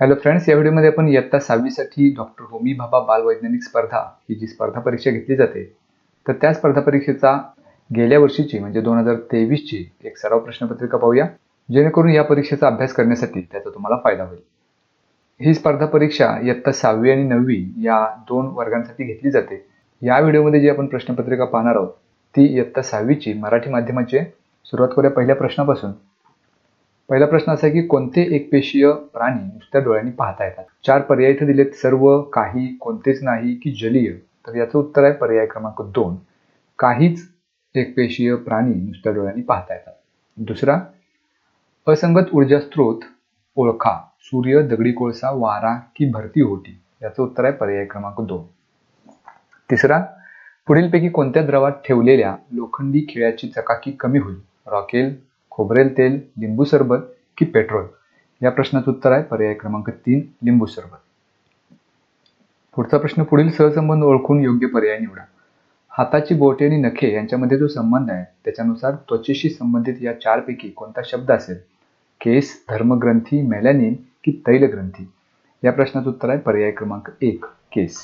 Hello friends या व्हिडिओमध्ये आपण इयत्ता सहावीसाठी डॉक्टर होमी भाबा बालवैज्ञानिक स्पर्धा ही जी स्पर्धा परीक्षा घेतली जाते तर त्या स्पर्धा परीक्षेचा गेल्या वर्षीची म्हणजे दोन हजार तेवीसची एक सराव प्रश्नपत्रिका पाहूया जेणेकरून या परीक्षेचा अभ्यास करण्यासाठी त्याचा तुम्हाला फायदा होईल. ही स्पर्धा परीक्षा इयत्ता सहावी आणि नववी या दोन वर्गांसाठी घेतली जाते. या व्हिडिओमध्ये जी आपण प्रश्नपत्रिका पाहणार आहोत ती इयत्ता सहावीची मराठी माध्यमाची सुरुवात करूया पहिल्या प्रश्नापासून. पहिला प्रश्न असा आहे की कोणते एकपेशीय प्राणी नुसत्या डोळ्यांनी पाहता येतात? चार पर्याय इथे दिलेत सर्व काही कोणतेच नाही की जलीय. तर याचं उत्तर आहे पर्याय क्रमांक दोन. काहीच एकपेशीय प्राणी नुसत्या डोळ्यांनी पाहता येतात. दुसरा असंगत ऊर्जा स्रोत ओळखा. सूर्य दगडी कोळसा वारा की भरती होती याचं उत्तर आहे पर्याय क्रमांक दोन. तिसरा पुढीलपैकी कोणत्या द्रवात ठेवलेल्या लोखंडी खिळ्याची चकाकी कमी होईल? रॉकेल खोबरेल तेल लिंबू सरबत की पेट्रोल? या प्रश्नाचं उत्तर आहे पर्याय क्रमांक तीन लिंबू सरबत. पुढचा प्रश्न पुढील सहसंबंध ओळखून योग्य पर्याय निवडा. हाताची बोटे आणि नखे यांच्यामध्ये जो संबंध आहे त्याच्यानुसार त्वचेशी संबंधित या चारपैकी कोणता शब्द असेल? केस धर्मग्रंथी मेलॅनिन की तैलग्रंथी? या प्रश्नाचं उत्तर आहे पर्याय क्रमांक एक केस.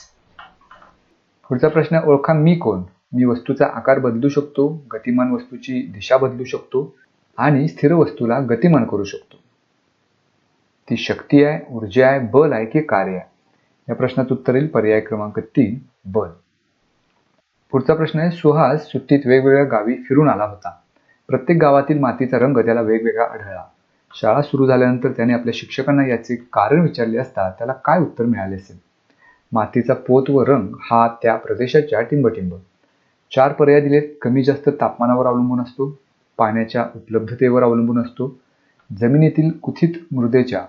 पुढचा प्रश्न ओळखा मी कोण? मी वस्तूचा आकार बदलू शकतो गतिमान वस्तूची दिशा बदलू शकतो आणि स्थिर वस्तूला गतिमान करू शकतो. ती शक्ती आहे ऊर्जा आहे बल आहे की कार्य आहे? या प्रश्नाचं उत्तर येईल पर्याय क्रमांक तीन बल. पुढचा प्रश्न आहे सुहास सुट्टीत वेगवेगळ्या गावी फिरून आला होता. प्रत्येक गावातील मातीचा रंग त्याला वेगवेगळा आढळला. शाळा सुरू झाल्यानंतर त्याने आपल्या शिक्षकांना याचे कारण विचारले असता त्याला काय उत्तर मिळाले असेल? मातीचा पोत व रंग हा त्या प्रदेशाच्या टिंबटिंब. चार पर्याय दिलेत कमी जास्त तापमानावर अवलंबून असतो पाण्याच्या उपलब्धतेवर अवलंबून असतो. जमिनीतील कुथित मृदेच्या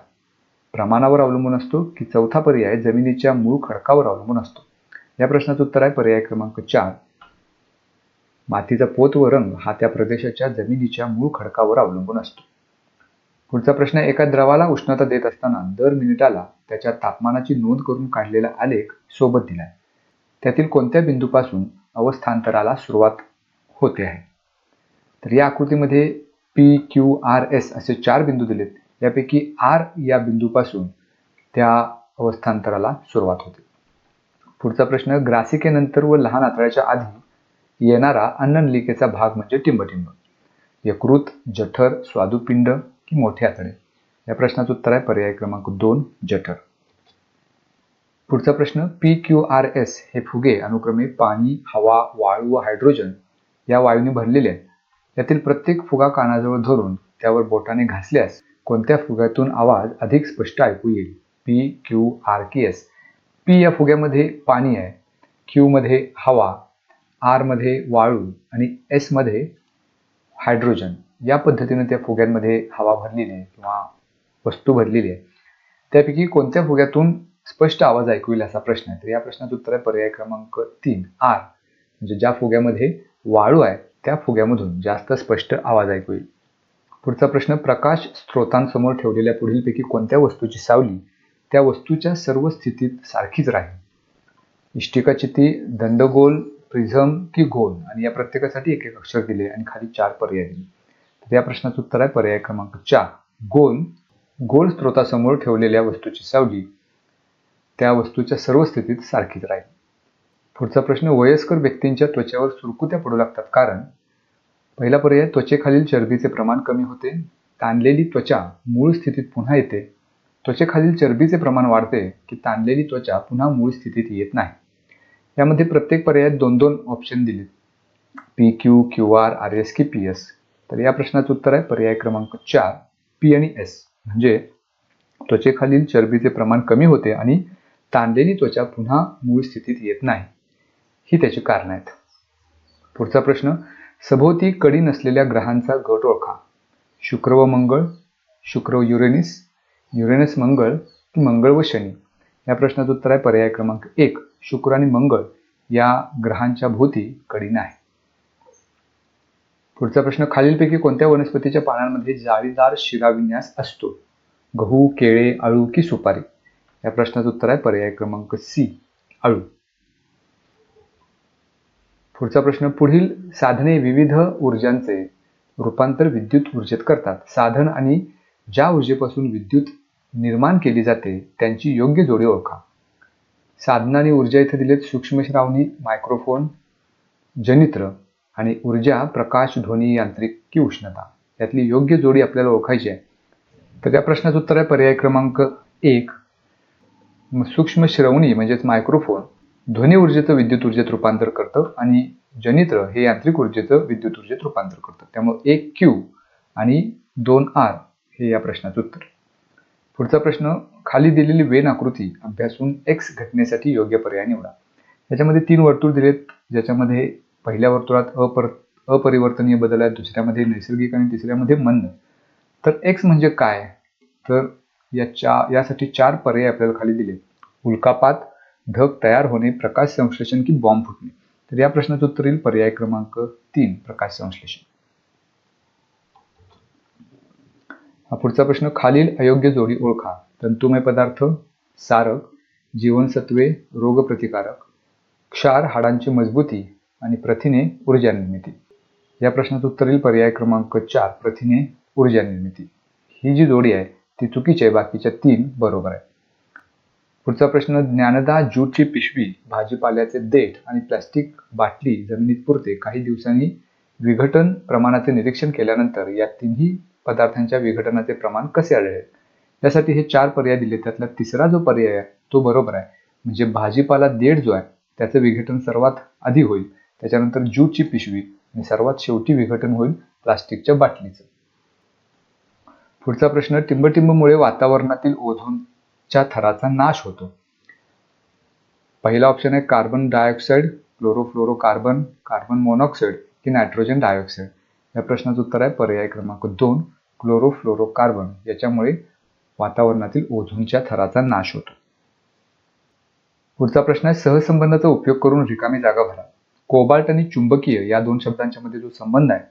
प्रमाणावर अवलंबून असतो की चौथा पर्याय जमिनीच्या मूळ खडकावर अवलंबून असतो. या प्रश्नाचं उत्तर आहे पर्याय क्रमांक चार. मातीचा पोत व रंग हा त्या प्रदेशाच्या जमिनीच्या मूळ खडकावर अवलंबून असतो. पुढचा प्रश्न एका द्रवाला उष्णता देत असताना दर मिनिटाला त्याच्या तापमानाची नोंद करून काढलेला आलेख सोबत दिलाय. त्यातील कोणत्या बिंदूपासून अवस्थांतराला सुरुवात होते आहे? तर या आकृतीमध्ये पी क्यू आर एस असे चार बिंदू दिलेत. यापैकी आर या बिंदूपासून त्या अवस्थांतराला सुरुवात होते. पुढचा प्रश्न ग्रासिकेनंतर व लहान आतड्याच्या आधी येणारा अन्ननलिकेचा भाग म्हणजे टिंबटिंब. यकृत जठर स्वादुपिंड की मोठे आतडे. या प्रश्नाचं उत्तर आहे पर्याय क्रमांक दोन जठर. पुढचा प्रश्न पी क्यू आर एस हे फुगे अनुक्रमे पाणी हवा वाळू व हायड्रोजन या वायूने भरलेले आहेत. यातील प्रत्येक फुगा कानाजवळ धरून त्यावर बोटाने घासल्यास कोणत्या फुग्यातून आवाज अधिक स्पष्ट ऐकू येईल? P Q R K S P या फुग्यामध्ये पाणी आहे. क्यूमध्ये हवा आरमध्ये वाळू आणि एसमध्ये हायड्रोजन. या पद्धतीने त्या फुग्यांमध्ये हवा भरलेली आहे किंवा वस्तू भरलेली आहे. त्यापैकी कोणत्या फुग्यातून स्पष्ट आवाज ऐकू येईल असा प्रश्न आहे? तर या प्रश्नाचं उत्तर आहे पर्याय क्रमांक तीन आर म्हणजे ज्या फुग्यामध्ये वाळू आहे त्या फुग्यामधून जास्त स्पष्ट आवाज ऐकू येईल. पुढचा प्रश्न प्रकाश स्त्रोतांसमोर ठेवलेल्या पुढीलपैकी कोणत्या वस्तूची सावली त्या वस्तूच्या सर्व स्थितीत सारखीच राहील? इष्टिकाची ती दंडगोल प्रिझम की गोल? आणि या प्रत्येकासाठी एक एक अक्षर दिले आणि खाली चार पर्याय दिले. तर या प्रश्नाचं उत्तर आहे पर्याय क्रमांक चार. गोल. गोल स्त्रोतासमोर ठेवलेल्या वस्तूची सावली त्या वस्तूच्या सर्व स्थितीत सारखीच राहील. पुढचा प्रश्न वयस्कर व्यक्तींच्या त्वचेवर सुरकुत्या पडू लागतात. कारण पहिला पर्याय त्वचेखालील चरबीचे प्रमाण कमी होते. ताणलेली त्वचा मूळ स्थितीत पुन्हा येते. त्वचेखालील चरबीचे प्रमाण वाढते की ताणलेली त्वचा पुन्हा मूळ स्थितीत येत नाही. यामध्ये प्रत्येक पर्यायात दोन दोन ऑप्शन दिले. P Q Q R R S की पी एस तर या प्रश्नाचं उत्तर आहे पर्याय क्रमांक चार पी आणि एस म्हणजे त्वचेखालील चरबीचे प्रमाण कमी होते आणि ताणलेली त्वचा पुन्हा मूळ स्थितीत येत नाही. ही त्याची कारणं आहेत. पुढचा प्रश्न सभोवती कडी नसलेल्या ग्रहांचा गट ओळखा. शुक्र व मंगळ शुक्र व युरेनिस युरेनस मंगळ की मंगळ व शनी. या प्रश्नाचं उत्तर आहे पर्याय क्रमांक एक शुक्र आणि मंगळ या ग्रहांच्या भोवती कडी नाही. पुढचा प्रश्न खालीलपैकी कोणत्या वनस्पतीच्या पानांमध्ये जाळीदार शिराविन्यास असतो? गहू केळे आळू की सुपारी? या प्रश्नाचं उत्तर आहे पर्याय क्रमांक सी आळू पुढचा प्रश्न पुढील साधने विविध ऊर्जांचे रूपांतर विद्युत ऊर्जेत करतात. साधन आणि ज्या ऊर्जेपासून विद्युत निर्माण केली जाते त्यांची योग्य जोडी ओळखा. साधना आणि ऊर्जा इथे दिलेत सूक्ष्मश्रावणी मायक्रोफोन जनित्र आणि ऊर्जा प्रकाश ध्वनी यांत्रिकी उष्णता. यातली योग्य जोडी आपल्याला ओळखायची आहे. तर त्या प्रश्नाचं उत्तर आहे पर्याय क्रमांक एक. सूक्ष्म श्रवणी म्हणजेच मायक्रोफोन. ध्वनी ऊर्जेचं विद्युत ऊर्जेत रूपांतर करतं आणि जनित्र हे यांत्रिक ऊर्जेचं विद्युत ऊर्जेत रूपांतर करतं. त्यामुळे एक क्यू आणि दोन आर हे या प्रश्नाचं उत्तर. पुढचा प्रश्न खाली दिलेली वेन आकृती अभ्यासून एक्स घटनेसाठी योग्य पर्याय निवडा. याच्यामध्ये तीन वर्तुळ दिलेत ज्याच्यामध्ये पहिल्या वर्तुळात अपर अपरिवर्तनीय बदल आहेत दुसऱ्यामध्ये नैसर्गिक आणि तिसऱ्यामध्ये मंद तर एक्स म्हणजे काय? तर याच्या यासाठी चार पर्याय आपल्याला खाली दिले उल्कापात ढग तयार होणे प्रकाश संश्लेषण की बॉम्ब फुटणे. तर या प्रश्नाचं उत्तर येईल पर्याय क्रमांक तीन प्रकाश संश्लेषण. हा पुढचा प्रश्न खालील अयोग्य जोडी ओळखा. तंतुमय पदार्थ सारक जीवनसत्वे रोगप्रतिकारक क्षार हाडांची मजबूती आणि प्रथिने ऊर्जा निर्मिती. या प्रश्नाचं उत्तर येईल पर्याय क्रमांक चार प्रथिने ऊर्जा निर्मिती. ही जी जोडी आहे ती चुकीची आहे बाकीच्या तीन बरोबर आहे. पुढचा प्रश्न ज्ञानदा ज्यूटची पिशवी भाजीपाल्याचे देठ आणि प्लॅस्टिक बाटली जमिनीत पुरते. काही दिवसांनी विघटन प्रमाणाचे निरीक्षण केल्यानंतर या तिन्ही पदार्थांच्या विघटनाचे प्रमाण कसे आढळेल? यासाठी हे चार पर्याय दिले. त्यातला तिसरा जो पर्याय आहे तो बरोबर आहे. म्हणजे भाजीपाला देठ जो आहे त्याचं विघटन सर्वात आधी होईल. त्याच्यानंतर ज्यूटची पिशवी आणि सर्वात शेवटी विघटन होईल प्लास्टिकच्या बाटलीचं. पुढचा प्रश्न टिंबटिंबमुळे वातावरणातील च्या थराचा नाश होतो. पहिला ऑप्शन आहे carbon dioxide chlorofluorocarbon carbon monoxide की नायट्रोजन डायऑक्साईड या प्रश्नाचं उत्तर आहे पर्याय क्रमांक दोन क्लोरोफ्लोरोकार्बन याच्यामुळे वातावरणातील ओझोनच्या थराचा नाश होतो. पुढचा प्रश्न आहे सहसंबंधाचा उपयोग करून रिकामी जागा भरा. कोबाल्ट आणि चुंबकीय या दोन शब्दांच्या मध्ये जो संबंध आहे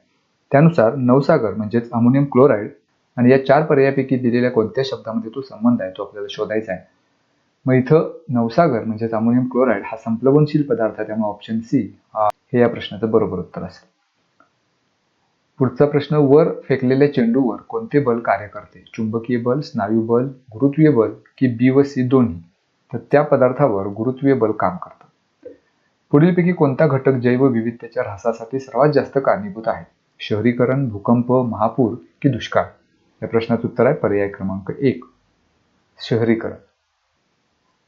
त्यानुसार नवसागर म्हणजेच अमोनियम क्लोराईड आणि या चार पर्यायापैकी दिलेल्या कोणत्या शब्दामध्ये तो संबंध आहे तो आपल्याला शोधायचा आहे. मग इथं नवसागर म्हणजेच अमोनियम क्लोराईड हा संप्लवनशील पदार्थ आहे त्यामुळे ऑप्शन सी हा हे या प्रश्नाचं बरोबर उत्तर असेल. पुढचा प्रश्न वर फेकलेल्या चेंडूवर कोणते बल कार्य करते? चुंबकीय बल स्नायू बल गुरुत्वीय बल की बी व सी दोन्ही? तर त्या पदार्थावर गुरुत्वीय बल काम करतं. पुढीलपैकी कोणता घटक जैवविविधतेच्या ऱ्हासासाठी सर्वात जास्त कारणीभूत आहे? शहरीकरण भूकंप महापूर की दुष्काळ? या प्रश्नाचं उत्तर आहे पर्याय क्रमांक एक. शहरीकरण.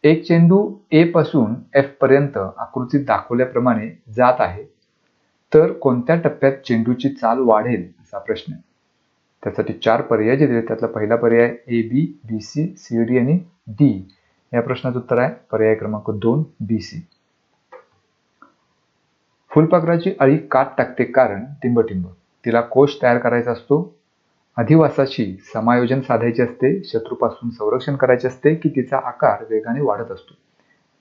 एक चेंडू ए पासून एफ पर्यंत आकृतीत दाखवल्याप्रमाणे जात आहे. तर कोणत्या टप्प्यात चेंडूची चाल वाढेल असा प्रश्न आहे. त्यासाठी चार पर्याय जे दिले त्यातला पहिला पर्याय A B B C C D आणि डी या प्रश्नाचं उत्तर आहे पर्याय क्रमांक दोन बी सी फुलपाखराची अळी काट टाकते कारण टिंबटिंब. तिला कोश तयार करायचा असतो अधिवासाशी समायोजन साधायचे असते शत्रूपासून संरक्षण करायचे असते की तिचा आकार वेगाने वाढत असतो?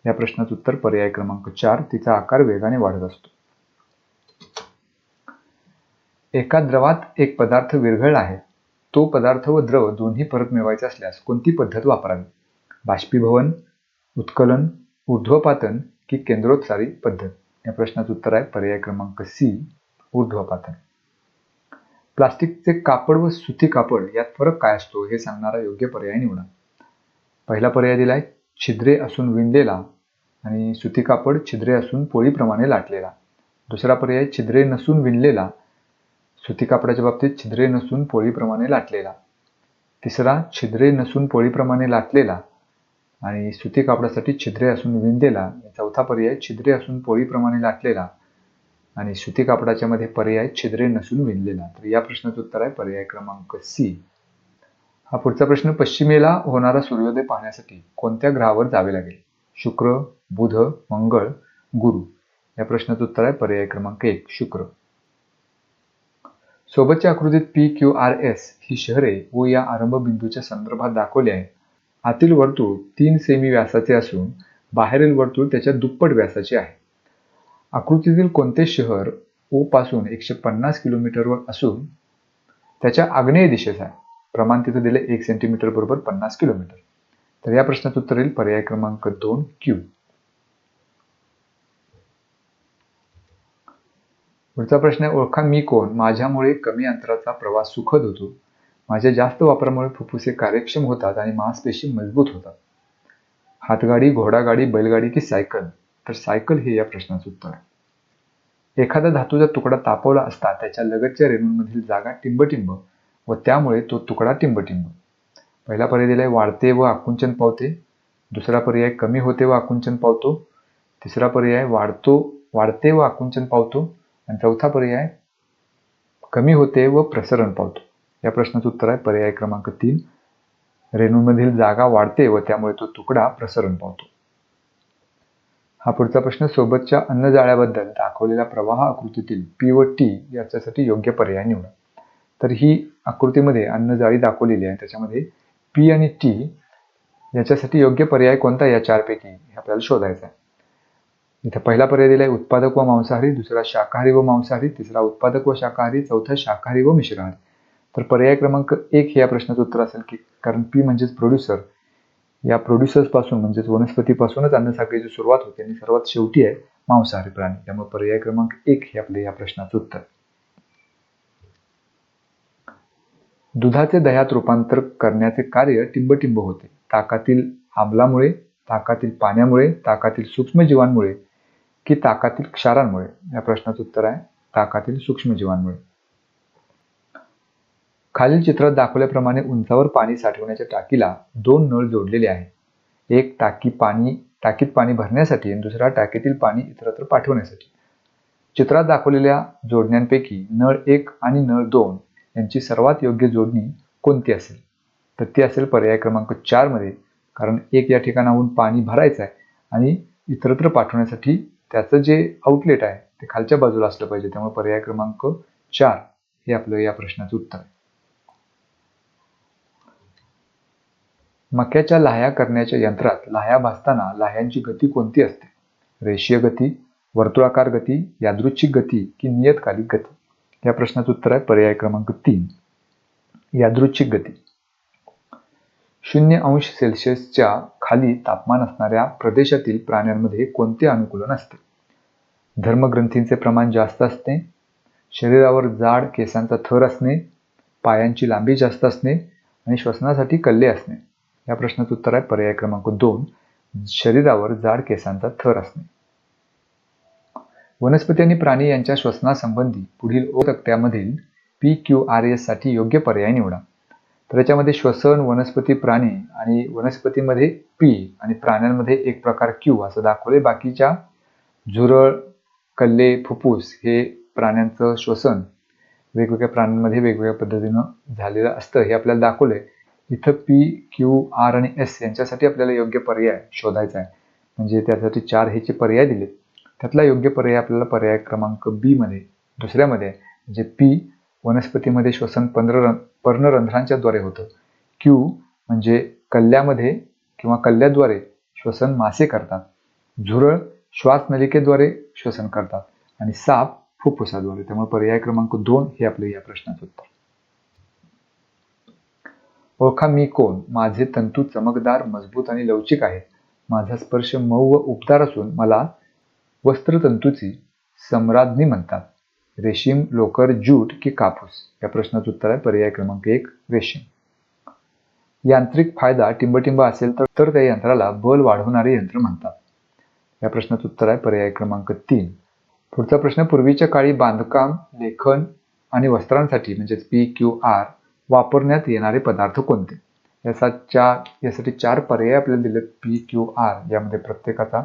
या प्रश्नाचं उत्तर पर्याय क्रमांक चार तिचा आकार वेगाने वाढत असतो. एका द्रवात एक पदार्थ विरघळला आहे. तो पदार्थ व द्रव दोन्ही परत मिळवायचे असल्यास कोणती पद्धत वापरावी? बाष्पीभवन उत्कलन ऊर्ध्वपातन की केंद्रोत्सारी पद्धत? या प्रश्नाचं उत्तर आहे पर्याय क्रमांक सी ऊर्ध्वपातन. प्लास्टिकचे कापड व सुती कापड यात फरक काय असतो हे सांगणारा योग्य पर्याय निवडा पहिला पर्याय दिला आहे छिद्रे असून विणलेला आणि सुती कापड छिद्रे असून पोळीप्रमाणे लाटलेला. दुसरा पर्याय छिद्रे नसून विणलेला. सुती कापडाच्या बाबतीत छिद्रे नसून पोळीप्रमाणे लाटलेला. तिसरा छिद्रे नसून पोळीप्रमाणे लाटलेला आणि सुती कापडासाठी छिद्रे असून विणलेला. चौथा पर्याय छिद्रे असून पोळीप्रमाणे लाटलेला. आणि सुती कापडाच्या मध्ये पर्याय छिद्रे नसून विणलेला. तर या प्रश्नाचं उत्तर आहे पर्याय क्रमांक सी. हा पुढचा प्रश्न पश्चिमेला होणारा सूर्योदय पाहण्यासाठी कोणत्या ग्रहावर जावे लागेल? शुक्र बुध मंगळ गुरु. या प्रश्नाचं उत्तर आहे पर्याय क्रमांक एक शुक्र. सोबतच्या आकृतीत पी क्यू आर एस ही शहरे व या आरंभ बिंदूच्या संदर्भात दाखवली आहे आतील वर्तुळ तीन सेमी व्यासाचे असून बाहेरील वर्तुळ त्याच्या दुप्पट व्यासाचे आहे. आकृतीतील कोणते शहर ओ पासून एकशे पन्नास किलोमीटरवर असून त्याच्या आग्नेय दिशेत आहे. प्रमाण तिथं दिले एक सेंटीमीटर बरोबर पन्नास किलोमीटर. तर या प्रश्नाचं उत्तर येईल पर्याय क्रमांक दोन क्यू पुढचा प्रश्न आहे ओळखा मी कोण? माझ्यामुळे कमी अंतराचा प्रवास सुखद होतो. माझ्या जास्त वापरामुळे फुफ्फुसे कार्यक्षम होतात आणि मांसपेशी मजबूत होतात. हातगाडी घोडागाडी बैलगाडी की सायकल? तर सायकल हे या प्रश्नाचं उत्तर आहे. एखादा धातूचा तुकडा तापवला असता त्याच्या लगतच्या रेणूंमधील जागा टिंबटिंब व त्यामुळे तो तुकडा टिंबटिंब. पहिला पर्याय दिलाय वाढते व आकुंचन पावते. दुसरा पर्याय कमी होते व आकुंचन पावतो. तिसरा पर्याय वाढतो वाढते व आकुंचन पावतो. आणि चौथा पर्याय कमी होते व प्रसरण पावतो. या प्रश्नाचं उत्तर आहे पर्याय क्रमांक तीन. रेणूंमधील जागा वाढते व त्यामुळे तो तुकडा प्रसरण पावतो. हा पुढचा प्रश्न सोबतच्या अन्नजाळ्याबद्दल. दाखवलेल्या प्रवाह आकृतीतील पी व टी याच्यासाठी योग्य पर्याय निवडा. तर ही आकृतीमध्ये अन्नजाळी दाखवलेली आहे. त्याच्यामध्ये पी आणि टी याच्यासाठी योग्य पर्याय कोणता या चारपैकी हे आपल्याला शोधायचा आहे. इथं पहिला पर्याय दिला आहे उत्पादक व मांसाहारी दुसरा शाकाहारी व मांसाहारी तिसरा उत्पादक व शाकाहारी चौथा शाकाहारी व मिश्राहारी. तर पर्याय क्रमांक एक हे या प्रश्नाचं उत्तर असेल की कारण पी म्हणजेच प्रोड्युसर या प्रोड्युसर्सपासून म्हणजेच वनस्पतीपासूनच अन्नसाखळीची सुरुवात होते आणि सर्वात शेवटी आहे मांसाहारी प्राणी. त्यामुळे पर्याय क्रमांक एक हे आपले या प्रश्नाचं उत्तर. दुधाचे दह्यात रूपांतर करण्याचे कार्य टिंबटिंब होते. ताकातील आम्लामुळे ताकातील पाण्यामुळे ताकातील सूक्ष्मजीवांमुळे की ताकातील क्षारांमुळे? या प्रश्नाचं उत्तर आहे ताकातील सूक्ष्मजीवांमुळे. खालील चित्रात दाखवल्याप्रमाणे उंचावर पाणी साठवण्याच्या टाकीला दोन नळ जोडलेले आहेत. एक टाकी पाणी टाकीत पाणी भरण्यासाठी आणि दुसरा टाकीतील पाणी इतरत्र पाठवण्यासाठी. चित्रात दाखवलेल्या जोडण्यांपैकी नळ एक आणि नळ दोन यांची सर्वात योग्य जोडणी कोणती असेल? तर ती असेल पर्याय क्रमांक चारमध्ये कारण एक या ठिकाणाहून पाणी भरायचं आहे आणि इतरत्र पाठवण्यासाठी त्याचं जे आउटलेट आहे ते खालच्या बाजूला असलं पाहिजे. त्यामुळे पर्याय क्रमांक चार हे आपलं या प्रश्नाचं उत्तर आहे. मक्याच्या लाह्या करण्याच्या यंत्रात लाह्या भाजताना लाह्यांची गती कोणती असते? रेषीय गती वर्तुळाकार गती यादृच्छिक गती की नियतकालिक गती? या प्रश्नाचं उत्तर आहे पर्याय क्रमांक तीन. यादृच्छिक गती. शून्य अंश सेल्सिअसच्या खाली तापमान असणाऱ्या प्रदेशातील प्राण्यांमध्ये कोणते अनुकूलन असते? धर्मग्रंथींचे प्रमाण जास्त असते. शरीरावर जाड केसांचा थर असणे. पायांची लांबी जास्त असणे. आणि श्वसनासाठी कल्ले असणे. या प्रश्नाचं उत्तर आहे पर्याय क्रमांक दोन. शरीरावर जाड केसांचा थर असणे. वनस्पती आणि प्राणी यांच्या श्वसनासंबंधी पुढील ओ तक्त्यामधील पी क्यू आर एससाठी योग्य पर्याय निवडा. तर याच्यामध्ये श्वसन वनस्पती प्राणी आणि वनस्पतीमध्ये पी आणि प्राण्यांमध्ये एक प्रकार क्यू असं दाखवले बाकीच्या झुरळ कल्ले फुफ्फुस हे प्राण्यांचं श्वसन वेगवेगळ्या प्राण्यांमध्ये वेगवेगळ्या पद्धतीनं झालेलं असतं हे आपल्याला दाखवलंय. इथं पी क्यू आर आणि एस यांच्यासाठी आपल्याला योग्य पर्याय शोधायचा आहे. म्हणजे त्यासाठी चार ह्याचे पर्याय दिलेत त्यातला योग्य पर्याय आपल्याला पर्याय क्रमांक बी मध्ये दुसऱ्यामध्ये आहे म्हणजे पी वनस्पतीमध्ये श्वसन पंधरा पर्णरंध्रांच्या द्वारे होतं. क्यू म्हणजे कल्ल्यामध्ये किंवा कल्ल्याद्वारे श्वसन मासे करतात. झुरळ श्वासनलिकेद्वारे श्वसन करतात. आणि साप फुफ्फुसाद्वारे त्यामुळे पर्याय क्रमांक दोन हे आपले या प्रश्नाचं उत्तर. ओळखा मी कोण? माझे तंतू चमकदार मजबूत आणि लवचिक आहेत. माझा स्पर्श मऊ व उपदार असून मला वस्त्रतंतूची सम्राज्ञी म्हणतात. रेशीम लोकर ज्यूट की कापूस? या प्रश्नाचं उत्तर आहे पर्याय क्रमांक एक रेशीम. यांत्रिक फायदा टिंबटिंब असेल तर तर त्या यंत्राला बल वाढवणारे यंत्र म्हणतात. या प्रश्नाचं उत्तर आहे पर्याय क्रमांक तीन. पुढचा प्रश्न पूर्वीच्या काळी बांधकाम लेखन आणि वस्त्रांसाठी म्हणजेच पी क्यू आर वापरण्यात येणारे पदार्थ कोणते? याचा चार यासाठी चार पर्याय आपल्याला दिलेत पी क्यू आर यामध्ये प्रत्येकाचा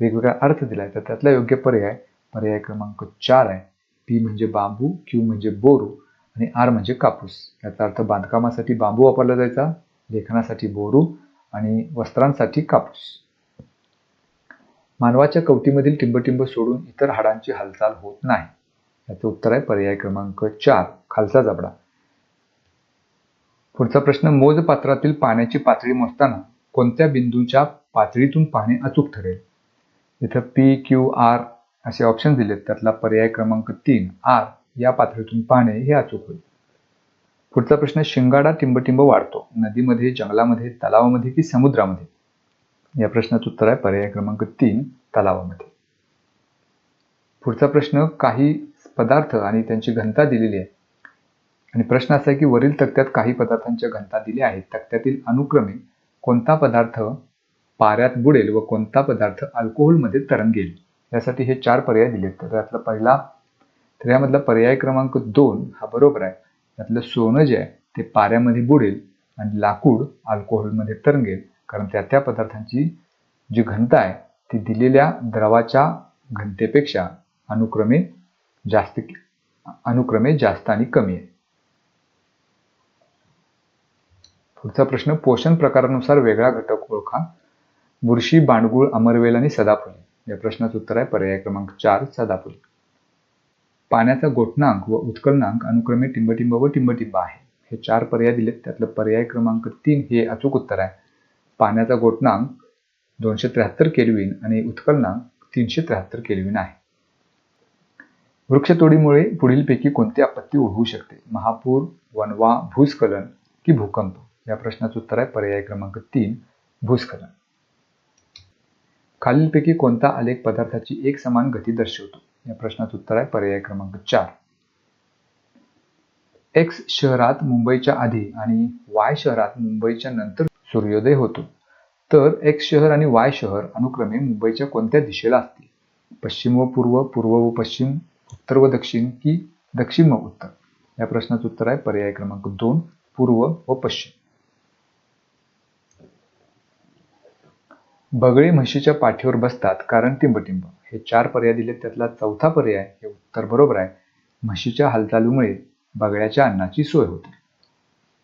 वेगवेगळा अर्थ दिला आहे तर त्यातला योग्य पर्याय पर्याय क्रमांक चार आहे. पी म्हणजे बांबू क्यू म्हणजे बोरू आणि आर म्हणजे कापूस. याचा अर्थ बांधकामासाठी बांबू वापरला जायचा लेखनासाठी बोरू आणि वस्त्रांसाठी कापूस. मानवाच्या कवटीमधील टिंबटिंब सोडून इतर हाडांची हालचाल होत नाही. याचं उत्तर आहे पर्याय क्रमांक चार खालचा जबडा पुढचा प्रश्न मोजपात्रातील पाण्याची पातळी मोजताना कोणत्या बिंदूच्या पातळीतून पाणी अचूक ठरेल? इथं पी क्यू आर असे ऑप्शन दिलेत. त्यातला पर्याय क्रमांक तीन आर या पातळीतून पाहणे हे अचूक होईल. पुढचा प्रश्न शिंगाडा टिंबटिंब वाढतो. नदीमध्ये जंगलामध्ये तलावामध्ये की समुद्रामध्ये? या प्रश्नाचं उत्तर आहे पर्याय क्रमांक तीन तलावामध्ये. पुढचा प्रश्न काही पदार्थ आणि त्यांची घनता दिलेली आहे. आणि प्रश्न असा आहे की वरील तक्त्यात काही पदार्थांच्या घनता दिल्या आहेत. तक्त्यातील अनुक्रमे कोणता पदार्थ पाऱ्यात बुडेल व कोणता पदार्थ अल्कोहोलमध्ये तरंगेल यासाठी हे चार पर्याय दिलेत. तर त्यातला पहिला तर यामधला पर्याय क्रमांक दोन हा बरोबर आहे. त्यातलं सोनं जे आहे ते पाऱ्यामध्ये बुडेल आणि लाकूड अल्कोहोलमध्ये तरंगेल कारण त्या त्या पदार्थांची जी घनता आहे ती दिलेल्या द्रवाच्या घनतेपेक्षा अनुक्रमे जास्त अनुक्रमे जास्त आणि कमी आहे. पुढचा प्रश्न पोषण प्रकारानुसार वेगळा घटक ओळखा. बुरशी बांडगुळ अमरवेल आणि सदाफुली. या प्रश्नाचं उत्तर आहे पर्याय क्रमांक चार सदाफुली. पाण्याचा गोठणांक व उत्कलनांक अनुक्रमे टिंबटिंब व टिंबटिंब आहे. हे चार पर्याय दिलेत. त्यातलं पर्याय क्रमांक तीन हे अचूक उत्तर आहे. पाण्याचा गोठणांक दोनशे त्र्याहत्तर केल्विन आणि उत्कलनांक तीनशे त्र्याहत्तर केल्विन आहे. वृक्षतोडीमुळे पुढीलपैकी कोणती आपत्ती ओढवू शकते? महापूर वनवा भूस्खलन की भूकंप? या प्रश्नाचं उत्तर आहे. पर्याय क्रमांक तीन भूस्खलन. खालीलपैकी कोणता आलेख पदार्थाची एक समान गती दर्शवतो? या प्रश्नाचं उत्तर आहे. पर्याय क्रमांक चार. एक्स शहरात मुंबईच्या आधी आणि वाय शहरात मुंबईच्या नंतर सूर्योदय होतो. तर एक्स शहर आणि वाय शहर अनुक्रमे मुंबईच्या कोणत्या दिशेला असतील? पश्चिम व पूर्व पूर्व व पश्चिम उत्तर व दक्षिण की दक्षिण व उत्तर? या प्रश्नाचं उत्तर आहे. पर्याय क्रमांक दोन पूर्व व पश्चिम. बगळे म्हशीच्या पाठीवर बसतात कारण टिंबटिंब हे चार पर्याय दिले त्यातला चौथा पर्याय हे उत्तर बरोबर आहे. म्हशीच्या हालचालीमुळे बगळ्याच्या अन्नाची सोय होते.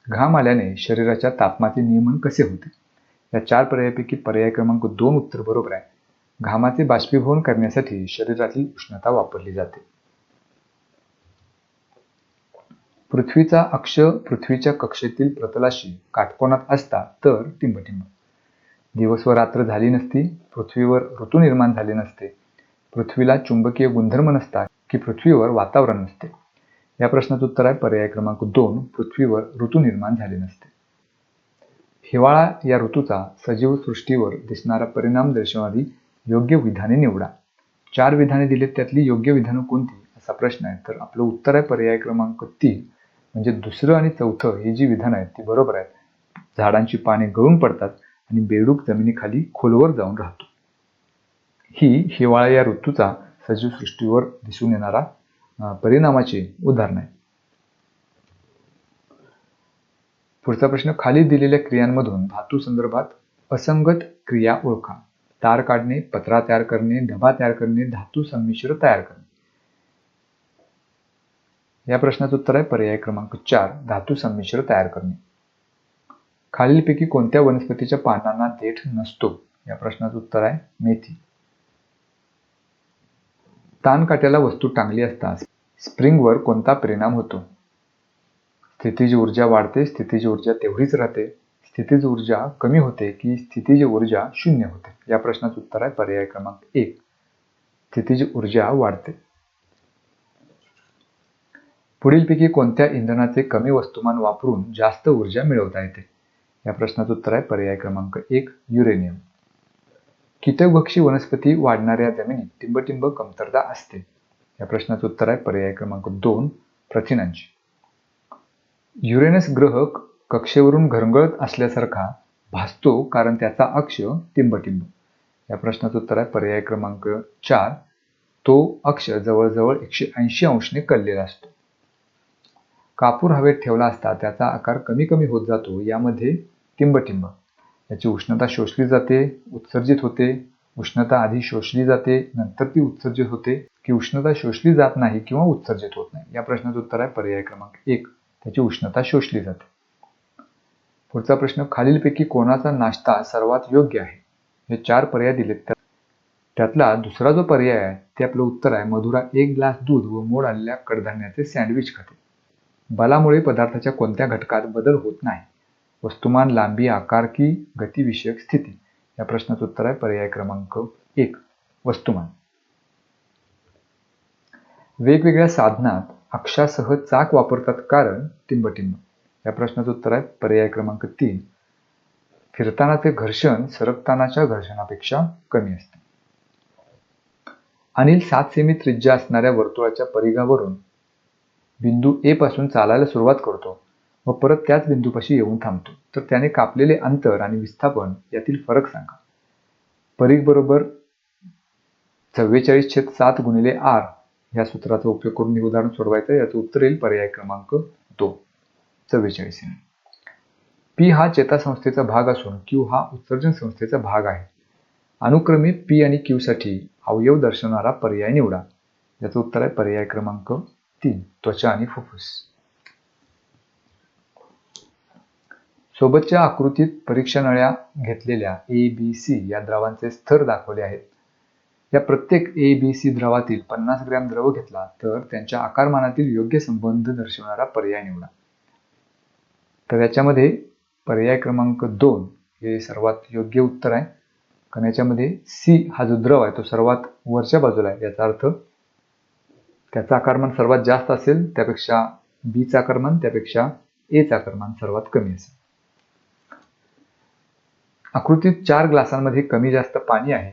घाम आल्याने शरीराच्या तापमाचे नियमन कसे होते? या चार पर्यायापैकी पर्याय क्रमांक दोन उत्तर बरोबर आहे. घामाचे बाष्पीभवन करण्यासाठी शरीरातील उष्णता वापरली जाते. पृथ्वीचा अक्ष पृथ्वीच्या कक्षेतील प्रतलाशी काटकोनात असता तर टिंबटिंब दिवस व रात्र झाली नसती पृथ्वीवर ऋतू निर्माण झाले नसते. पृथ्वीला चुंबकीय गुणधर्म नसतात की पृथ्वीवर वातावरण नसते. या प्रश्नाचं उत्तर आहे पर्याय क्रमांक दोन पृथ्वीवर ऋतू निर्माण झाले नसते. हिवाळा या ऋतूचा सजीव सृष्टीवर दिसणारा परिणाम दर्शवणारी योग्य विधाने निवडा. चार विधाने दिलीत त्यातली योग्य विधानं कोणती? असा प्रश्न आहे. तर आपलं उत्तर आहे पर्याय क्रमांक तीन म्हणजे दुसरं आणि चौथं ही जी विधानं आहेत ती बरोबर आहेत. झाडांची पाने गळून पडतात आणि बेडूक जमिनीखाली खोलवर जाऊन राहतो. ही हिवाळा या ऋतूचा सजीव सृष्टीवर दिसून येणारा परिणामाचे उदाहरण आहे. पुढचा प्रश्न खाली दिलेल्या क्रियांमधून धातू संदर्भात असंगत क्रिया ओळखा. तार काढणे पत्रा तयार करणे डबा तयार करणे धातू संमिश्र तयार करणे. या प्रश्नाचं उत्तर आहे पर्याय क्रमांक चार धातू संमिश्र तयार करणे. खालीलपैकी कोणत्या वनस्पतीच्या पानांना देठ नसतो? या प्रश्नाचं उत्तर आहे मेथी. ताणकाट्याला वस्तू टांगली असता स्प्रिंगवर कोणता परिणाम होतो? स्थितीची ऊर्जा वाढते स्थितीची ऊर्जा तेवढीच राहते. स्थितीची ऊर्जा कमी होते की स्थितीची ऊर्जा शून्य होते? या प्रश्नाचं उत्तर आहे पर्याय क्रमांक एक. स्थितीची ऊर्जा वाढते. पुढीलपैकी कोणत्या इंधनाचे कमी वस्तुमान वापरून जास्त ऊर्जा मिळवता येते? या प्रश्नाचं उत्तर आहे. पर्याय क्रमांक एक युरेनियम. कीटकभक्षी वनस्पती वाढणाऱ्या जमिनीत टिंबटिंब कमतरता असते. या प्रश्नाचं उत्तर आहे. पर्याय क्रमांक दोन प्रथिनांची. युरेनस ग्रह कक्षेवरून घरंगळत असल्यासारखा भासतो कारण त्याचा अक्ष टिंबटिंब. या प्रश्नाचं उत्तर आहे. पर्याय क्रमांक चार तो अक्ष जवळजवळ एकशे ऐंशी अंशने कललेला असतो. कापूर हवेत ठेवला असता त्याचा आकार कमी कमी होत जातो. यामध्ये टिंबटिंब. याची उष्णता शोषली जाते उत्सर्जित होते. उष्णता आधी शोषली जाते नंतर ती उत्सर्जित होते. की उष्णता शोषली जात नाही किंवा उत्सर्जित होत नाही. या प्रश्नाचं उत्तर आहे पर्याय क्रमांक एक. त्याची उष्णता शोषली जाते. पुढचा प्रश्न खालीलपैकी कोणाचा नाश्ता सर्वात योग्य आहे? हे चार पर्याय दिलेत. त्यातला दुसरा जो पर्याय आहे ते आपलं उत्तर आहे मधुरा एक ग्लास दूध व मोड आलेल्या कडधान्याचे सँडविच खाते. बलामुळे पदार्थाच्या कोणत्या घटकात बदल होत नाही? वस्तुमान लांबी आकार की गतिविषयक स्थिती. या प्रश्नाचं उत्तर आहे पर्याय क्रमांक एक वस्तुमान. वेगवेगळ्या साधनात अक्षासह चाक वापरतात कारण टिंबटिंब. या प्रश्नाचं उत्तर आहे पर्याय क्रमांक तीन फिरतानाचे घर्षण सरकतानाच्या घर्षणापेक्षा कमी असते. अनिल सात सेमी त्रिज्या असणाऱ्या वर्तुळाच्या परिघावरून बिंदू ए पासून चालायला सुरुवात करतो. व परत त्याच बिंदूपाशी येऊन थांबतो. तर त्याने कापलेले अंतर आणि विस्थापन यातील फरक सांगा. परीख बरोबर चव्वेचाळीस छेद सात गुणिले आर या सूत्राचा उपयोग करून हे उदाहरण सोडवायचं. याचं उत्तर येईल पर्याय क्रमांक दोन. चव्वेचाळीस पी हा चेतासंस्थेचा भाग असून क्यू हा उत्सर्जन संस्थेचा भाग आहे. अनुक्रमे पी आणि क्यू साठी अवयव दर्शवणारा पर्याय निवडा. याचं उत्तर आहे पर्याय क्रमांक तीन. त्वचा आणि फुफ्फुस. सोबतच्या आकृतीत परीक्षा नळ्या घेतलेल्या ए बी सी या द्रवांचे स्तर दाखवले आहेत. या प्रत्येक ए बी सी द्रवातील पन्नास ग्रॅम द्रव घेतला तर त्यांच्या आकारमानातील योग्य संबंध दर्शवणारा पर्याय निवडा. तर याच्यामध्ये पर्याय क्रमांक दोन हे सर्वात योग्य उत्तर आहे. कारण याच्यामध्ये सी हा जो द्रव आहे तो सर्वात वरच्या बाजूला आहे याचा अर्थ त्याचं आकारमान सर्वात जास्त असेल त्यापेक्षा बीचं आकारमान त्यापेक्षा एचं आकारमान सर्वात कमी असेल. आकृतीत चार ग्लासांमध्ये कमी जास्त पाणी आहे.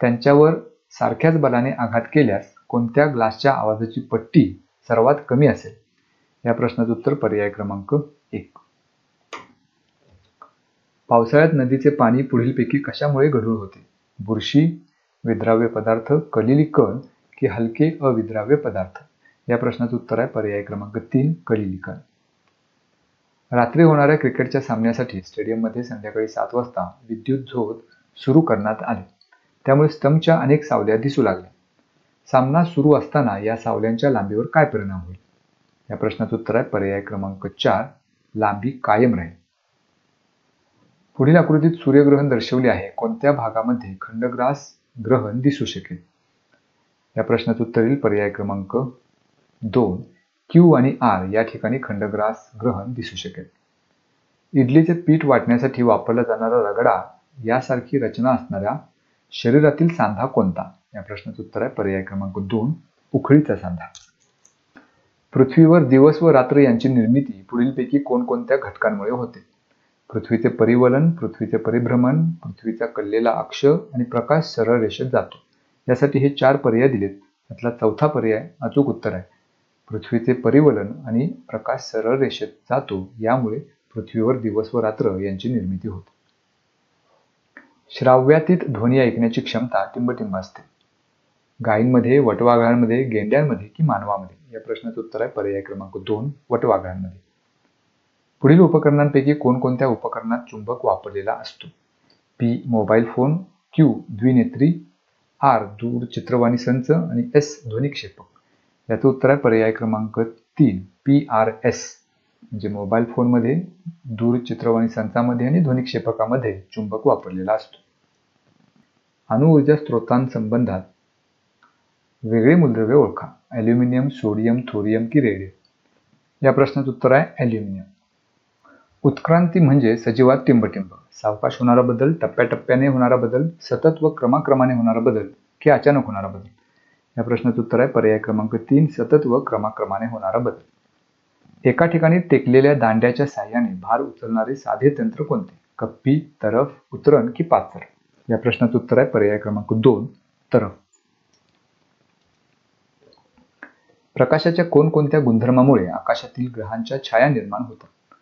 त्यांच्यावर सारख्याच बलाने आघात केल्यास कोणत्या ग्लासच्या आवाजाची पट्टी सर्वात कमी असेल? या प्रश्नाचं उत्तर पर्याय क्रमांक एक. पावसाळ्यात नदीचे पाणी पुढीलपैकी कशामुळे गढूळ होते? बुरशी विद्राव्य पदार्थ कलिली कण की हलके अविद्राव्य पदार्थ? या प्रश्नाचं उत्तर आहे पर्याय क्रमांक तीन कलिली कण. रात्री होणाऱ्या क्रिकेटच्या सामन्यासाठी स्टेडियममध्ये संध्याकाळी सात वाजता विद्युत झोत सुरू करण्यात आले. त्यामुळे स्तंभच्या अनेक सावल्या दिसू लागल्या. सामना सुरू असताना या सावल्यांच्या लांबीवर काय परिणाम होईल? या प्रश्नाचं उत्तर आहे पर्याय क्रमांक चार लांबी कायम राहील. पुढील आकृतीत सूर्यग्रहण दर्शवले आहे. कोणत्या भागामध्ये खंडग्रास ग्रहण दिसू शकेल? या प्रश्नाचं उत्तर येईल पर्याय क्रमांक दोन क्यू आणि आर या ठिकाणी खंडग्रास ग्रहण दिसू शकेल. इडलीचे पीठ वाटण्यासाठी वापरला जाणारा रगडा यासारखी रचना असणाऱ्या शरीरातील सांधा कोणता? या प्रश्नाचं उत्तर आहे पर्याय क्रमांक दोन उखळीचा सांधा. पृथ्वीवर दिवस व रात्र यांची निर्मिती पुढीलपैकी कोणकोणत्या घटकांमुळे होते? पृथ्वीचे परिवलन पृथ्वीचे परिभ्रमण पृथ्वीचा कल्लेला अक्ष आणि प्रकाश सरळ रेषेत जातो. यासाठी हे चार पर्याय दिलेत. यातला चौथा पर्याय अचूक उत्तर आहे. पृथ्वीचे परिवलन आणि प्रकाश सरळ रेषेत जातो यामुळे पृथ्वीवर दिवस व रात्र यांची निर्मिती होते. श्राव्यातीत ध्वनी ऐकण्याची क्षमता टिंबटिंब असते. गायींमध्ये वटवाघळांमध्ये गेंड्यांमध्ये की मानवामध्ये? या प्रश्नाचं उत्तर आहे पर्याय क्रमांक दोन वटवाघळांमध्ये पुढील उपकरणांपैकी कोणकोणत्या उपकरणात चुंबक वापरलेला असतो? पी मोबाईल फोन क्यू द्विनेत्री आर दूर चित्रवाणी संच आणि एस ध्वनिक्षेपक. याचं उत्तर आहे पर्याय क्रमांक तीन पी आर एस म्हणजे मोबाईल फोनमध्ये दूरचित्रवाणी संचामध्ये आणि ध्वनिक्षेपकामध्ये चुंबक वापरलेला असतो. अणुऊर्जा स्त्रोतांसंबंधात वेगळे मूलद्रव्य ओळखा. ॲल्युमिनियम सोडियम थोरियम की रेडियम या प्रश्नाचं उत्तर आहे ॲल्युमिनियम उत्क्रांती म्हणजे सजीवात टिंबटिंब. सावकाश होणारा बदल टप्प्याटप्प्याने होणारा बदल सतत व क्रमाक्रमाने होणारा बदल की अचानक होणारा बदल. या प्रश्नाचं उत्तर आहे. पर्याय क्रमांक तीन सतत व क्रमाक्रमाने होणारा बदल. एका ठिकाणी टेकलेल्या दांड्याच्या साह्याने भार उचलणारे साधे तंत्र कोणते? कप्पी तरफ उतरण की पाचर? या प्रश्नाचं उत्तर आहे. पर्याय क्रमांक दोन तरफ. प्रकाशाच्या कोणकोणत्या गुणधर्मामुळे आकाशातील ग्रहांच्या छाया निर्माण होतात?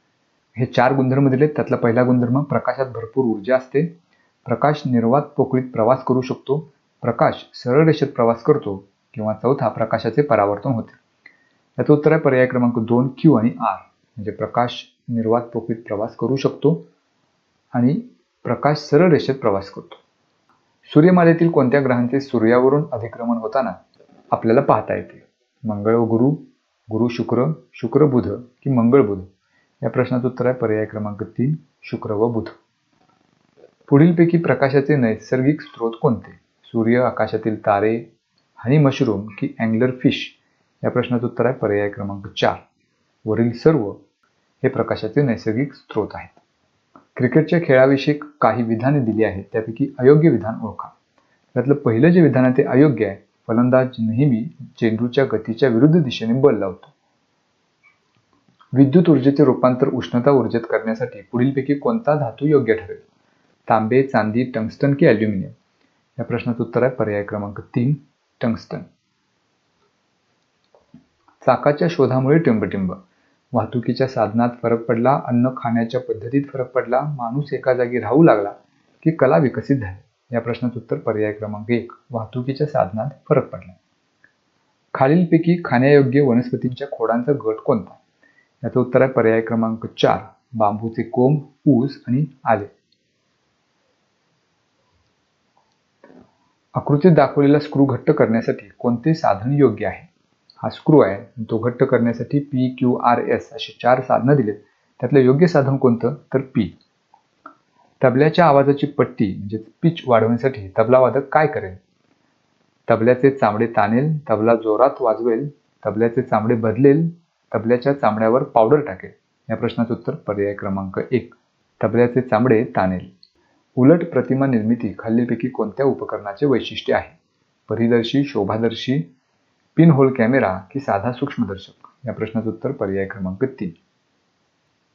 हे चार गुणधर्म दिलेत त्यातला पहिला गुणधर्म प्रकाशात भरपूर ऊर्जा असते. प्रकाश निर्वात पोकळीत प्रवास करू शकतो. प्रकाश सरळ रेषेत प्रवास करतो किंवा चौथा प्रकाशाचे परावर्तन होते. याचं उत्तर आहे पर्याय क्रमांक दोन क्यू आणि आर म्हणजे प्रकाश निर्वात पोकळीत प्रवास करू शकतो आणि प्रकाश सरळ रेषेत प्रवास करतो. सूर्यमालेतील कोणत्या ग्रहांचे सूर्यावरून अधिक्रमण होताना आपल्याला पाहता येते? मंगळ व गुरु गुरु शुक्र शुक्र बुध की मंगळ बुध? या प्रश्नाचं उत्तर आहे पर्याय क्रमांक तीन शुक्र व बुध. पुढीलपैकी प्रकाशाचे नैसर्गिक स्रोत कोणते? सूर्य आकाशातील तारे हनी मशरूम की अँगलर फिश या प्रश्नाचं उत्तर आहे पर्याय क्रमांक चार. वरील सर्व हे प्रकाशाचे नैसर्गिक स्रोत आहेत. क्रिकेटच्या खेळाविषयी काही विधाने दिली आहेत त्यापैकी अयोग्य विधान ओळखा. त्यातलं पहिलं जे विधान आहे ते अयोग्य आहे. फलंदाज नेहमी चेंडूच्या गतीच्या विरुद्ध दिशेने बल लावतो. विद्युत ऊर्जेचे रूपांतर उष्णता ऊर्जेत करण्यासाठी पुढीलपैकी कोणता धातू योग्य ठरेल? तांबे चांदी टंगस्टन की अल्युमिनियम? या प्रश्नाचं उत्तर आहे पर्याय क्रमांक तीन टंगस्टन. चाकाच्या शोधामुळे टिंबटिंब. वाहतुकीच्या साधनात फरक पडला अन्न खाण्याच्या पद्धतीत फरक पडला माणूस एका जागी राहू लागला की कला विकसित झाली. या प्रश्नाचं उत्तर पर्याय क्रमांक एक वाहतुकीच्या साधनात फरक पडला. खालीलपैकी खाण्यायोग्य वनस्पतींच्या खोडांचा गट कोणता? याचं उत्तर आहे पर्याय क्रमांक चार बांबूचे कोंब ऊस आणि आले. आकृतीत दाखवलेला स्क्रू घट्ट करण्यासाठी कोणते साधन योग्य आहे? हा स्क्रू आहे तो घट्ट करण्यासाठी पी क्यू आर एस अशी चार साधनं दिलेत. त्यातलं योग्य साधन कोणतं? तर पी तबल्याच्या आवाजाची पट्टी म्हणजे पिच वाढवण्यासाठी तबलावादक काय करेल? तबल्याचे चामडे ताणेल तबला जोरात वाजवेल तबल्याचे चामडे बदलेल तबल्याच्या चामड्यावर पावडर टाकेल. या प्रश्नाचं उत्तर पर्याय क्रमांक एक. तबल्याचे चामडे ताणेल. उलट प्रतिमा निर्मिती खालीलपैकी कोणत्या उपकरणाचे वैशिष्ट्य आहे? परिदर्शी शोभादर्शी पिन होल कॅमेरा की साधा सूक्ष्मदर्शक? या प्रश्नाचं उत्तर पर्याय क्रमांक तीन.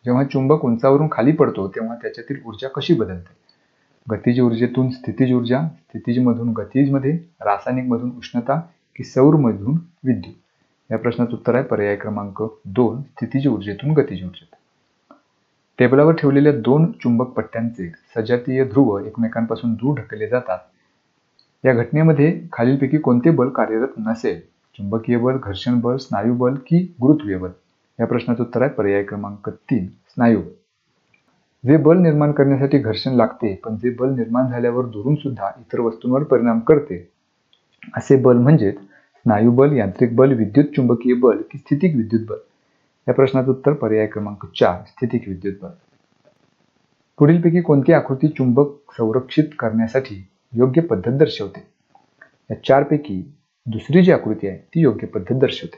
जेव्हा चुंबक उंचावरून खाली पडतो तेव्हा त्याच्यातील ऊर्जा कशी बदलते? गतिज ऊर्जेतून स्थितीज ऊर्जा स्थितीजमधून गतिजमध्ये रासायनिकमधून उष्णता की सौरमधून विद्युत? या प्रश्नाचं उत्तर आहे पर्याय क्रमांक दोन स्थितीज ऊर्जेतून गतिज ऊर्जेत. टेबलावर ठेवलेल्या दोन चुंबक पट्ट्यांचे सजातीय ध्रुव एकमेकांपासून दूर ढकलले जातात. या घटनेमध्ये खालीलपैकी कोणते बल कार्यरत नसेल? चुंबकीय बल घर्षण बल स्नायू बल की गुरुत्वीय बल? या प्रश्नाचं उत्तर आहे पर्याय क्रमांक तीन स्नायू. जे बल निर्माण करण्यासाठी घर्षण लागते पण जे बल निर्माण झाल्यावर दुरून सुद्धा इतर वस्तूंवर परिणाम करते. असे बल म्हणजेच स्नायू बल यांत्रिक बल विद्युत चुंबकीय बल की स्थितिक विद्युत बल. या प्रश्नाचं उत्तर पर्याय क्रमांक चार स्थितिक विद्युत बल. पुढीलपैकी कोणती आकृती चुंबक संरक्षित करण्यासाठी योग्य पद्धत दर्शवते? या चारपैकी दुसरी जी आकृती आहे ती योग्य पद्धत दर्शवते.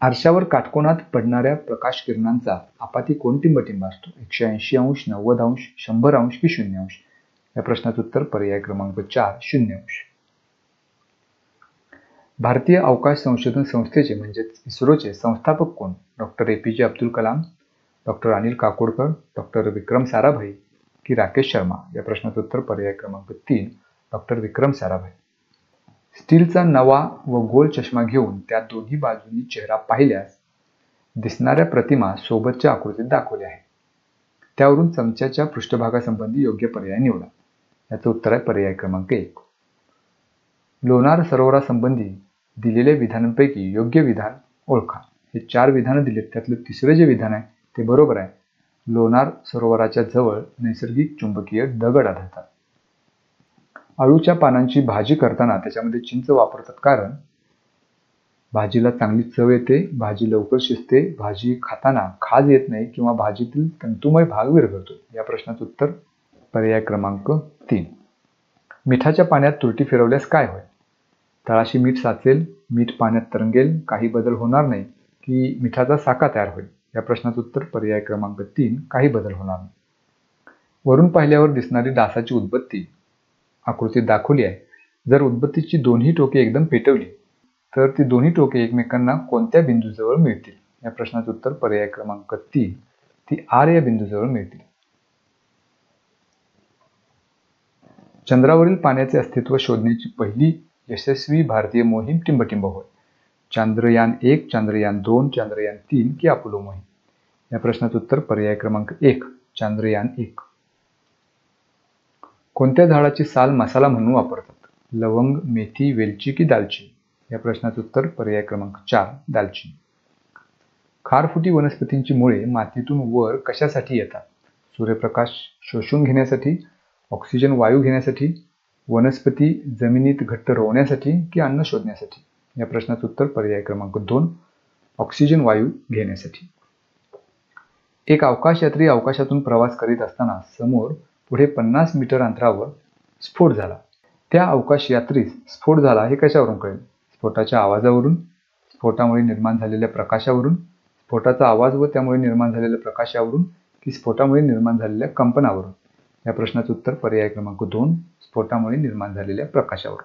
आरशावर काटकोणात पडणाऱ्या प्रकाश किरणांचा आपाती कोण टिंबटिंब असतो? एकशे ऐंशी अंश नव्वद अंश शंभर अंश की शून्य अंश? या प्रश्नाचं उत्तर पर्याय क्रमांक चार शून्य अंश. भारतीय अवकाश संशोधन संस्थेचे म्हणजेच इस्रोचे संस्थापक कोण? Doctor A P J Abdul Kalam doctor Anil Kakodkar doctor Vikram Sarabhai की राकेश शर्मा? या प्रश्नाचं उत्तर पर्याय क्रमांक तीन डॉक्टर विक्रम साराभाई. स्टीलचा नवा व गोल चष्मा घेऊन त्या दोन्ही बाजूंनी चेहरा पाहिल्यास दिसणाऱ्या प्रतिमा सोबतच्या आकृतीत दाखवल्या आहेत त्यावरून चमच्याच्या पृष्ठभागासंबंधी योग्य पर्याय निवडा. याचं उत्तर आहे पर्याय क्रमांक एक. लोणार सरोवरासंबंधी दिलेल्या विधानांपैकी योग्य विधान ओळखा. हे चार विधानं दिलेत त्यातलं तिसरं जे विधान आहे ते बरोबर आहे. लोणार सरोवराच्या जवळ नैसर्गिक चुंबकीय दगड आढळतात. अळूच्या पानांची भाजी करताना त्याच्यामध्ये चिंच वापरतात कारण भाजीला चांगली चव येते भाजी लवकर शिजते भाजी खाताना खाज येत नाही किंवा भाजीतील तंतुमय भाग विरघळतो. या प्रश्नाचं उत्तर पर्याय क्रमांक तीन. मिठाच्या पाण्यात तुरटी फिरवल्यास काय होईल तळाशी मीठ साचेल मीठ पाण्यात तरंगेल काही बदल होणार नाही की मिठाचा साका तयार होईल. या प्रश्नाचं उत्तर पर्याय क्रमांक तीन काही बदल होणार नाही. वरून पाहिल्यावर दिसणारी डासाची उद्बत्ती. आकृतीत दाखवली आहे. जर उद्बत्तीची दोन्ही टोके एकदम पेटवली तर ती दोन्ही टोके एकमेकांना कोणत्या बिंदूजवळ मिळतील? या प्रश्नाचं उत्तर पर्याय क्रमांक तीन. ती आर या बिंदूजवळ मिळतील. चंद्रावरील पाण्याचे अस्तित्व शोधण्याची पहिली यशस्वी भारतीय मोहीम टिंबटिंब होय. चांद्रयान एक चांद्रयान दोन चांद्रयान तीन की अपोलो मोहीम. या प्रश्नाचं उत्तर पर्याय क्रमांक एक चांद्रयान एक. कोणत्या झाडाची साल मसाला म्हणून वापरतात? लवंग मेथी वेलची की दालचिनी? या प्रश्नाचं उत्तर पर्याय क्रमांक चार दालचिनी. खारफुटी वनस्पतींची मुळे मातीतून वर कशासाठी येतात? सूर्यप्रकाश शोषून घेण्यासाठी ऑक्सिजन वायू घेण्यासाठी वनस्पती जमिनीत घट्ट रोवण्यासाठी की अन्न शोधण्यासाठी? या प्रश्नाचं उत्तर पर्याय क्रमांक दोन ऑक्सिजन वायू घेण्यासाठी. एक अवकाशयात्री अवकाशातून प्रवास करीत असताना समोर पुढे पन्नास मीटर अंतरावर स्फोट झाला. त्या अवकाश यात्रीस स्फोट झाला हे कशावरून कळेल? स्फोटाच्या आवाजावरून स्फोटामुळे निर्माण झालेल्या प्रकाशावरून स्फोटाचा आवाज व त्यामुळे निर्माण झालेल्या प्रकाशावरून की स्फोटामुळे निर्माण झालेल्या कंपनावरून? या प्रश्नाचं उत्तर पर्याय क्रमांक दोन स्फोटामुळे निर्माण झालेल्या प्रकाशावर